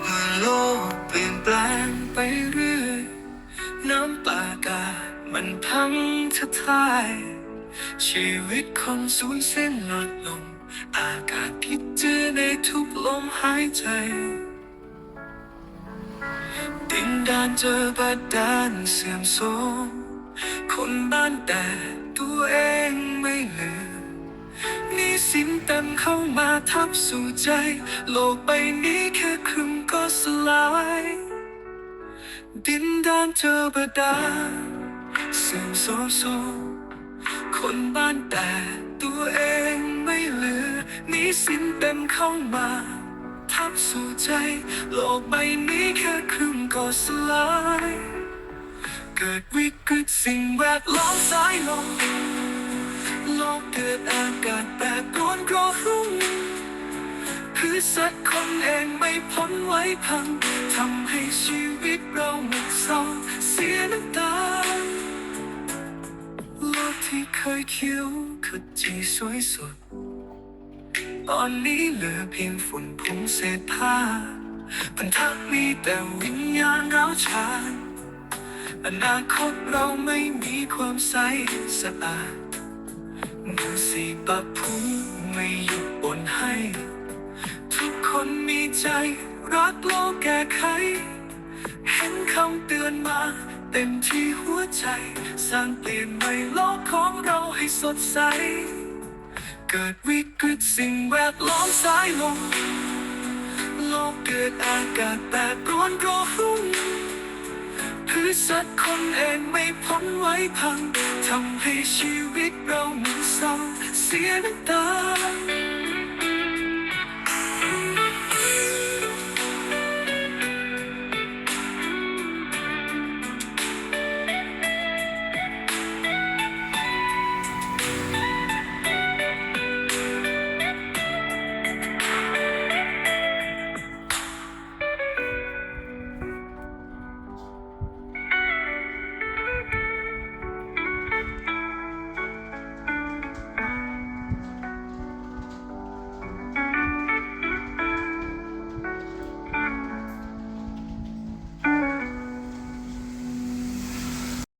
เมื่อโลกเปลี่ยนแปลงไปเรื่อยน้ำป่าอากาศมันพังทะทาย ชีวิตคนสูญสิ้นลดลง อากาศพิษเจือในทุกลมหายใจ ดินดานเจอบาดาลเสื่อมโทรมคนบ้านแต่ตัวเองไม่เหลือ นี่สินเต็มเข้ามาทับสู่ใจ โลกใบนี้แค่ครึ่งก็สลาย ดินดานเจอบดาเสื่อมโทรมโซ คนบ้านแต่ตัวเองไม่เหลือนี่สินเต็มเข้ามาทับสู่ใจ โลกใบนี้แค่ครึ่งก็สลาย เกิดวิกฤตสิ่งแวดล้อมสายลม โลกเกิดอากาศแปรปรวนกรอรุ่งคือสัตว์คนเองไม่พ้นไว้พังทำให้ชีวิตเราหมดเศร้าเสียน้ำตาโลกที่เคยเขียวขจีสวยสด ตอนนี้เหลือเพียงฝุ่นผงเศษผ้าบรรทัดมีแต่วิญญาณร้าวฉานอนาคตเราไม่มีความใสสะอาด มือสีปะพุงไม่หยุดบนให้ ทุกคนมีใจรักโลกแก้ไข เห็นคำเตือนมา เต็มที่หัวใจ สร้างเปลี่ยนใหม่โลกของเราให้สดใส เกิดวิกฤตสิ่งแวดล้อมสายลมโลกเกิดอากาศแปรปรวนกรอรุ่งือสัตว์คนเองไม่พ้นไว้พังทำให้ชีวิตเราหมุนเศร้าเสียน้ำตา